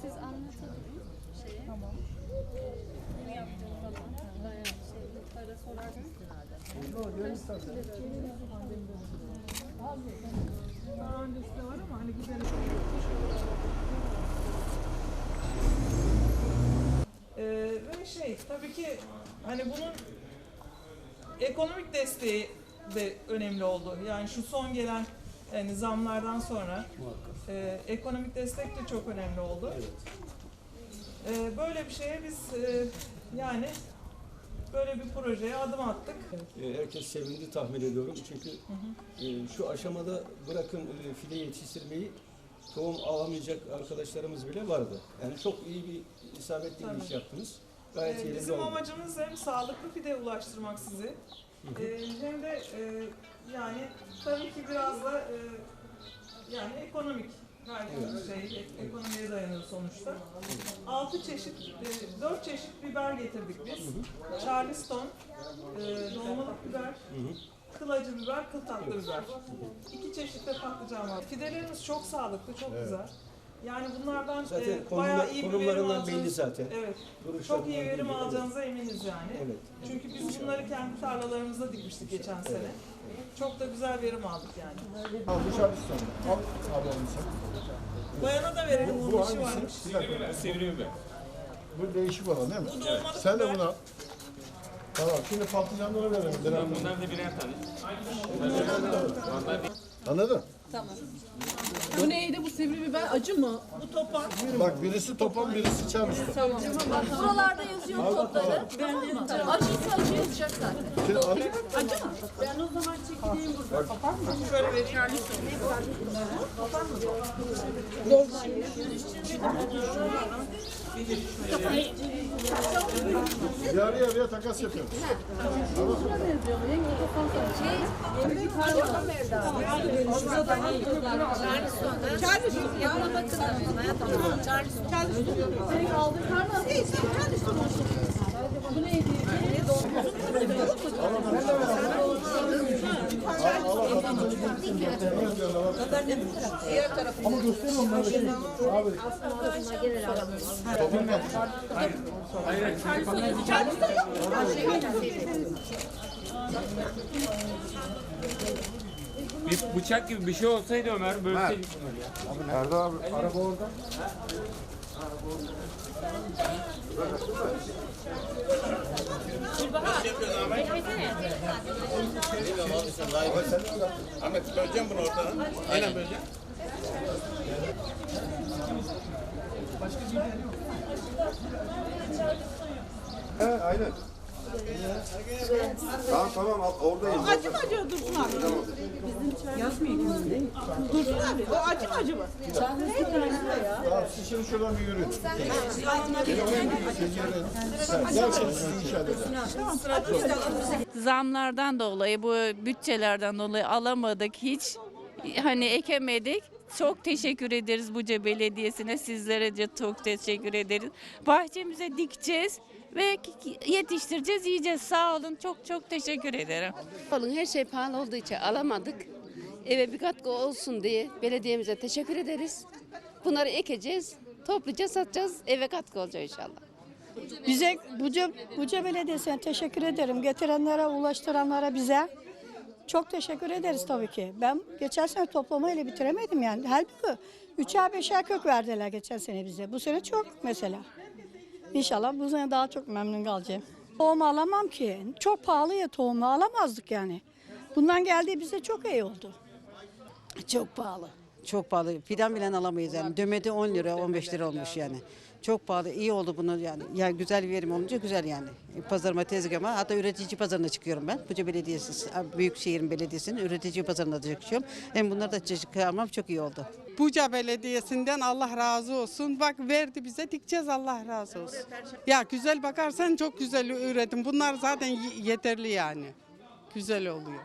Siz anlatın şeye. Tamam. Yaptığını falan. Bayağı şey, para sorarsanız. Daha öncesi var ama hani gidelim. Ee, ve şey tabii ki hani bunun ekonomik desteği de önemli oldu. Yani şu son gelen yani zamlardan sonra e, ekonomik destek de çok önemli oldu. E, böyle bir şeye biz e, yani böyle bir projeye adım attık. E, Herkes sevindi tahmin ediyorum çünkü e, şu aşamada bırakın e, fide yetiştirmeyi tohum alamayacak arkadaşlarımız bile vardı. Yani çok iyi bir isabetli bir iş yaptınız. Gayet Ee, Bizim oldu. amacımız hem sağlıklı pide ulaştırmak sizi ee, hem de e, yani tabii ki biraz da e, yani ekonomik türlü şey ek- ekonomiye dayanıyor sonuçta. Altı çeşit, e, dört çeşit biber getirdik biz. Charleston, e, dolmalık biber, kıl acı biber, kıl tatlı biber. İki çeşit de patlıcan var. Fidelerimiz çok sağlıklı, çok güzel. Yani bunlardan Zaten e, konumla- bayağı iyi bir verim alacağınız- belli zaten. Evet. Çok iyi verim alacağınıza eminiz yani. Evet. Çünkü biz bunları kendi tarlalarımızda dikmiştik geçen sene. Çok da güzel verim aldık yani. Al dışarı sonra. Al ablamın sen. Bayana da verelim Bu onun işi varmış. hangisi? Bir dakika. Sivri biber. Bu değişik olan değil mi? Bu dolmalık Sen de bunu al. Tamam şimdi patlıcanları verelim. Bunlar da birer tane. Anladın? Bu neydi bu sivri biber acı mı? Bu topan. Bak birisi topan birisi çarpıştı. Buralarda yazıyor topları. Tamam. Acıysa acı yazacak zaten. Al. Acı mı? Ben o zaman çekileyim burada. Şöyle vereyim. Yarı yarıya takas yapıyoruz. Charleston. Charleston. Charleston. Charleston. Ama göster onları şey. Abi. Ne? Bir bıçak gibi bir şey olsaydı Ömer bölseydik bunları ya. Erdal abi araba orada. Ahmet böleceğim bunu ortadan. Aynen böleceğim. He aynen. Tamam tamam al, oradayım. Acı mı acı Dursun abi? Dursun abi o acı mı acı mı? Tamam siz şimdi şuradan bir yürüyün. Eder. zamlardan dolayı bu bütçelerden dolayı alamadık hiç hani ekemedik. Çok teşekkür ederiz Buca Belediyesi'ne sizlere de çok teşekkür ederiz. Bahçemize dikeceğiz ve yetiştireceğiz yiyeceğiz sağ olun çok çok teşekkür ederim. Olun her şey pahalı olduğu için alamadık. Eve bir katkı olsun diye belediyemize teşekkür ederiz. Bunları ekeceğiz, toplayacağız, satacağız. Eve katkı olacak inşallah. Bize Buca, Buca Belediyesi'ne teşekkür ederim. Getirenlere, ulaştıranlara bize. Çok teşekkür ederiz tabii ki. Ben geçen sene toplamayla bitiremedim yani. Halbuki üçer beşer kök verdiler geçen sene bize. Bu sene çok mesela. İnşallah bu sene daha çok memnun kalacağım. Tohum alamam ki. Çok pahalı ya tohumu alamazdık yani. Bundan geldiği bize çok iyi oldu. Çok pahalı. Çok pahalı. Fidan bile alamayız yani. Dömedi 10 lira 15 lira olmuş yani. Çok pahalı. İyi oldu bunu yani. Ya güzel bir verim olunca güzel yani. Pazarıma tezgahıma hatta üretici pazarına çıkıyorum ben. Buca Belediyesi, Büyükşehir'in belediyesinin üretici pazarına da çıkıyorum. Hem bunları da çıkarmam çok iyi oldu. Buca Belediyesi'nden Allah razı olsun. Bak verdi bize dikeceğiz Allah razı olsun. Ya güzel bakarsan çok güzel üretim. Bunlar zaten yeterli yani. Güzel oluyor.